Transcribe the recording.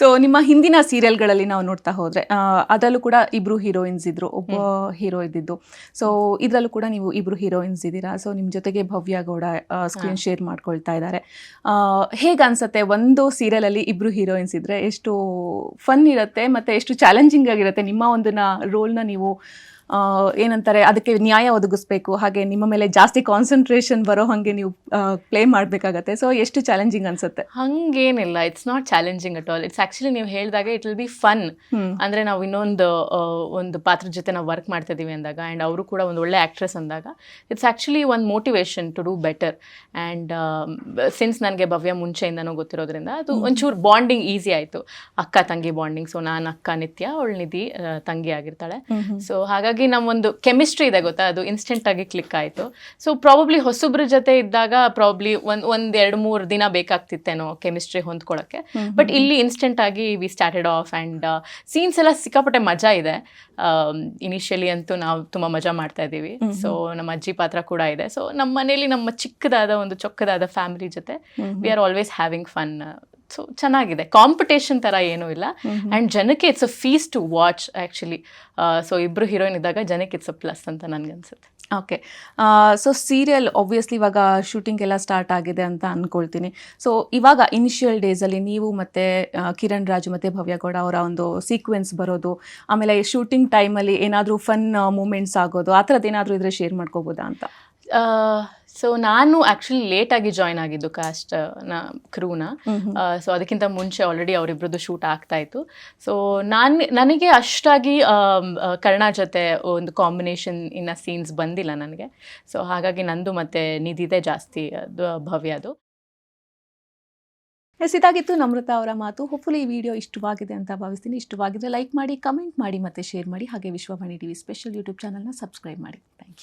So ನಿಮ್ಮ ಹಿಂದಿನ ಸೀರಿಯಲ್ಗಳಲ್ಲಿ ನಾವು ನೋಡ್ತಾ ಹೋದ್ರೆ ಅದರಲ್ಲೂ ಕೂಡ ಇಬ್ರು ಹೀರೋಯಿನ್ಸ್ ಇದ್ರು ಒಬ್ಬ ಹೀರೋ ಇದ್ದಿದ್ದು. ಸೊ ಇದರಲ್ಲೂ ಕೂಡ ನೀವು ಇಬ್ರು ಹೀರೋಯಿನ್ಸ್ ಇದ್ದೀರಾ? ಸೊ ನಿಮ್ಮ ಜೊತೆಗೆ ಭವ್ಯ ಗೌಡ ಸ್ಕ್ರೀನ್ ಶೇರ್ ಮಾಡ್ಕೊಳ್ತಾ ಇದ್ದಾರೆ. ಹೇಗೆ ಅನ್ಸುತ್ತೆ ಒಂದು ಸೀರಿಯಲ್ ಅಲ್ಲಿ ಇಬ್ರು ಹೀರೋಯಿನ್ಸ್ ಇದ್ರೆ? ಎಷ್ಟು ಫನ್ ಇರುತ್ತೆ ಮತ್ತೆ ಎಷ್ಟು ಚಾಲೆಂಜಿಂಗ್ ಆಗಿರುತ್ತೆ ನಿಮ್ಮ ಒಂದನ್ನ ರೋಲ್ನ ನೀವು ಏನಂತಾರೆ ಅದಕ್ಕೆ ನ್ಯಾಯ ಒದಗಿಸ್ಬೇಕು ಹಾಗೆ ನಿಮ್ಮ ಮೇಲೆ ಜಾಸ್ತಿ ಕಾನ್ಸಂಟ್ರೇಷನ್ ಬರೋ ಹಾಗೆ ನೀವು ಪ್ಲೇ ಮಾಡಬೇಕಾಗತ್ತೆ. ಸೊ ಎಷ್ಟು ಚಾಲೆಂಜಿಂಗ್ ಅನ್ಸುತ್ತೆ? ಹಂಗೇನಿಲ್ಲ. It's not challenging at all it's actually ನೀವು ಹೇಳಿದಾಗ ಇಟ್ ವಿಲ್ ಬಿ ಫನ್. ಅಂದ್ರೆ ನಾವು ಇನ್ನೊಂದು ಒಂದು ಪಾತ್ರದ ಜೊತೆ ನಾವು ವರ್ಕ್ ಮಾಡ್ತಾ ಇದೀವಿ ಅಂದಾಗ ಆ್ಯಂಡ್ ಅವರು ಕೂಡ ಒಂದು ಒಳ್ಳೆ ಆಕ್ಟ್ರೆಸ್ ಅಂದಾಗ ಇಟ್ಸ್ ಆಕ್ಚುಲಿ ಒಂದು motivation to do better and since ನನಗೆ ಭವ್ಯ ಮುಂಚೆಯಿಂದನೂ ಗೊತ್ತಿರೋದ್ರಿಂದ ಅದು ಒಂಚೂರು ಬಾಂಡಿಂಗ್ ಈಸಿ ಆಯಿತು. ಅಕ್ಕ ತಂಗಿ ಬಾಂಡಿಂಗ್ ಸೊ ನಾನು ಅಕ್ಕ ನಿತ್ಯ ಅವಳು ನಿಧಿ ತಂಗಿ ಆಗಿರ್ತಾಳೆ. ಸೊ ಹಾಗಾಗಿ ನಮ್ಮೊಂದು ಕೆಮಿಸ್ಟ್ರಿ ಇದೆ ಗೊತ್ತಾ? ಅದು ಇನ್ಸ್ಟೆಂಟ್ ಆಗಿ ಕ್ಲಿಕ್ ಆಯಿತು. ಸೊ ಪ್ರಾಬಬ್ಲಿ ಹೊಸಬ್ರ ಜೊತೆ ಇದ್ದಾಗ ಪ್ರಾಬ್ಲಿ ಒಂದು ಒಂದು ಎರಡು ಮೂರು ದಿನ ಬೇಕಾಗ್ತಿತ್ತೇನೋ ಕೆಮಿಸ್ಟ್ರಿ ಹೊಂದ್ಕೊಳ್ಳೋಕ್ಕೆ ಬಟ್ ಇಲ್ಲಿ ಇನ್ಸ್ಟೆಂಟ್ ಆಗಿ we started off and scenes ಎಲ್ಲ ಸಿಕ್ಕಾಪಟ್ಟೆ ಮಜಾ ಇದೆ. ಇನಿಷಿಯಲಿ ಅಂತೂ ನಾವು ತುಂಬ ಮಜಾ ಮಾಡ್ತಾ ಇದ್ದೀವಿ. ಸೊ ನಮ್ಮ ಅಜ್ಜಿ ಪಾತ್ರ ಕೂಡ ಇದೆ. ಸೊ ನಮ್ಮ ಮನೇಲಿ ನಮ್ಮ ಚಿಕ್ಕದಾದ ಒಂದು ಚೊಕ್ಕದಾದ ಫ್ಯಾಮಿಲಿ ಜೊತೆ we are always having fun so ಚೆನ್ನಾಗಿದೆ. ಕಾಂಪಿಟೇಷನ್ ಥರ ಏನೂ ಇಲ್ಲ. ಆ್ಯಂಡ್ ಜನಕ್ಕೆ it's a feast to watch actually so ಇಬ್ಬರು ಹೀರೋಯಿನ್ ಇದ್ದಾಗ ಜನಕ್ಕೆ ಇಟ್ಸ್ ಅ ಪ್ಲಸ್ ಅಂತ ನನಗನ್ಸುತ್ತೆ ಓಕೆ ಸೊ ಸೀರಿಯಲ್ ಒಬ್ವಿಯಸ್ಲಿ ಇವಾಗ ಶೂಟಿಂಗ್ ಎಲ್ಲ ಸ್ಟಾರ್ಟ್ ಆಗಿದೆ ಅಂತ ಅಂದ್ಕೊಳ್ತೀನಿ ಸೊ ಇವಾಗ ಇನಿಷಿಯಲ್ ಡೇಸಲ್ಲಿ ನೀವು ಮತ್ತೆ ಕಿರಣ್ ರಾಜು ಮತ್ತೆ ಭವ್ಯಗೌಡ ಅವರ ಒಂದು ಸೀಕ್ವೆನ್ಸ್ ಬರೋದು ಆಮೇಲೆ ಶೂಟಿಂಗ್ ಟೈಮಲ್ಲಿ ಏನಾದರೂ ಫನ್ ಮೂಮೆಂಟ್ಸ್ ಆಗೋದು ಆ ಥರದ್ದು ಏನಾದರೂ ಇದ್ರೆ ಶೇರ್ ಮಾಡ್ಕೋಬೋದಾ ಅಂತ? ಸೊ ನಾನು ಆ್ಯಕ್ಚುಲಿ ಲೇಟಾಗಿ ಜಾಯ್ನ್ ಆಗಿದ್ದು ಕಾಸ್ಟ್ನ ಕ್ರೂನ ಸೊ ಅದಕ್ಕಿಂತ ಮುಂಚೆ ಆಲ್ರೆಡಿ ಅವರಿಬ್ರದ್ದು ಶೂಟ್ ಆಗ್ತಾ ಇತ್ತು. ಸೊ ನಾನು ನನಗೆ ಅಷ್ಟಾಗಿ ಕರ್ಣ ಜೊತೆ ಒಂದು ಕಾಂಬಿನೇಷನ್ ಇನ್ನ ಸೀನ್ಸ್ ಬಂದಿಲ್ಲ ನನಗೆ. ಸೊ ಹಾಗಾಗಿ ನಂದು ಮತ್ತೆ ನಿಧಿದೆ ಜಾಸ್ತಿ ಅದು. ಭವ್ಯದು ಎಸ್ ಇದಾಗಿತ್ತು ನಮ್ರತಾ ಅವರ ಮಾತು. ಹೋಪ್ಫುಲಿ ಈ ವಿಡಿಯೋ ಇಷ್ಟವಾಗಿದೆ ಅಂತ ಭಾವಿಸ್ತೀನಿ. ಇಷ್ಟವಾಗಿದ್ರೆ ಲೈಕ್ ಮಾಡಿ ಕಮೆಂಟ್ ಮಾಡಿ ಮತ್ತೆ ಶೇರ್ ಮಾಡಿ. ಹಾಗೆ ವಿಶ್ವವಾಣಿ ಟಿವಿ ಸ್ಪೆಷಲ್ ಯೂಟ್ಯೂಬ್ ಚಾನಲ್ನ ಸಬ್ಸ್ಕ್ರೈಬ್ ಮಾಡಿ. Thank you